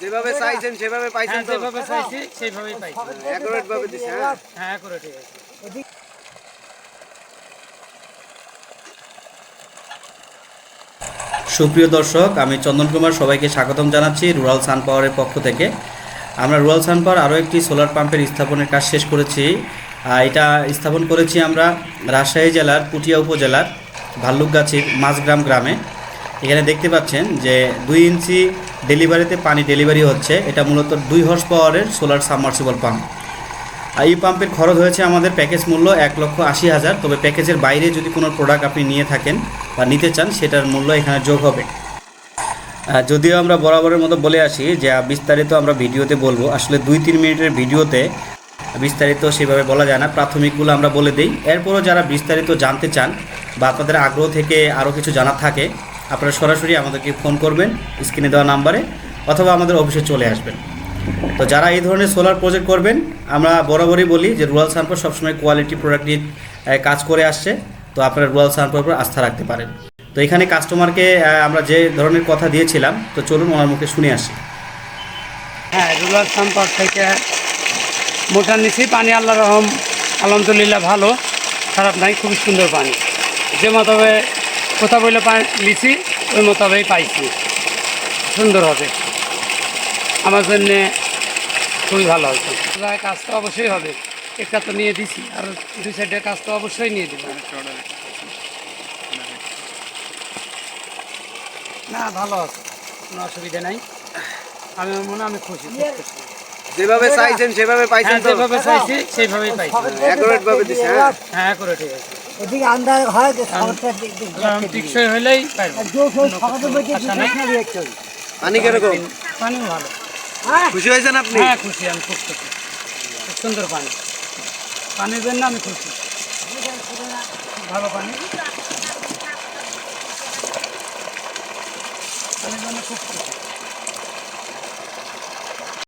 যেভাবে চাইছেন সেভাবে পাইছেন হ্যাঁ তো? যেভাবে চাইছি সেইভাবেই পাইছি। অ্যাকুরেট ভাবে দিছে হ্যাঁ? হ্যাঁ করে ঠিক আছে সুপ্রিয় দর্শক আমি চন্দন কুমার সবাইকে স্বাগতম জানাচ্ছি রুরাল সান পাওয়ারের পক্ষ থেকে। আমরা রুরাল সান পাওয়ার আরও একটি সোলার পাম্পের স্থাপনের কাজ শেষ করেছি। এটা স্থাপন করেছি আমরা রাজশাহী জেলার পুটিয়া উপজেলার ভাল্লুকগাছির মাঝগ্রাম গ্রামে। এখানে দেখতে পাচ্ছেন যে দুই ইঞ্চি ডেলিভারিতে পানি ডেলিভারি হচ্ছে। এটা মূলত দুই হর্স পাওয়ারের সোলার সাবমার্সিবল পাম্প। আর এই পাম্পের খরচ হয়েছে আমাদের প্যাকেজ মূল্য এক লক্ষ আশি হাজার। তবে প্যাকেজের বাইরে যদি কোনো প্রোডাক্ট আপনি নিয়ে থাকেন বা নিতে চান, সেটার মূল্য এখানে যোগ হবে। যদিও আমরা বরাবরের মতো বলে আসি যে বিস্তারিত আমরা ভিডিওতে বলব। আসলে দুই তিন মিনিটের ভিডিওতে বিস্তারিত সেভাবে বলা যায় না, প্রাথমিকগুলো আমরা বলে দিই। এরপরও যারা বিস্তারিত জানতে চান বা আপনাদের আগ্রহ থেকে আরও কিছু জানা থাকে আপনারা সরাসরি আমাদেরকে ফোন করবেন স্ক্রিনে দেওয়া নাম্বারে অথবা আমাদের অফিসে চলে আসবেন। তো যারা এই ধরনের সোলার প্রজেক্ট করবেন, আমরা বরাবরই বলি যে রুরাল সানপোর সবসময় কোয়ালিটি প্রোডাক্ট নিয়ে কাজ করে আসছে। তো আপনারা রুরাল সানপোর উপর আস্থা রাখতে পারেন। তো এখানে কাস্টমারকে আমরা যে ধরনের কথা দিয়েছিলাম, তো চলুন ওনার মুখে শুনে আসি। হ্যাঁ রুলার সাম্পার থেকে মোটার নিচেই পানি আল্লাহ রহম, আলহামদুলিল্লাহ ভালো, খারাপ নাই, খুবই সুন্দর পানি। যে মতবে কথা বলে লিছি ওই মোতাবেই পাইছি। সুন্দর হবে। আমার জন্যে খুবই ভালো হয়েছে। কাজ তো অবশ্যই হবে। একটা তো নিয়ে দিছি আর দুই সাইডের কাজ তো অবশ্যই নিয়ে দিব না ভালো আছে। কোনো অসুবিধা নাই। আমি মনে হয় আমি খুশি যেভাবে চাইছেন সেভাবে পাইছেন হ্যাঁ যেভাবে চাইছি সেইভাবেই পাইছি। অ্যাকুরেট ভাবে দিছে হ্যাঁ? হ্যাঁ ঠিক আছে এদিকে আন্দাজ হয় যে খবরটা টিকসই হলেই। পানি কীরকম? পানি ভালো। হ্যাঁ। খুশি হয়েছেন আপনি? হ্যাঁ খুশি আমি খুব খুশি। খুব সুন্দর পানি। পানির জন্য আমি খুশি। ভালো পানি। পানির জন্য খুব খুশি।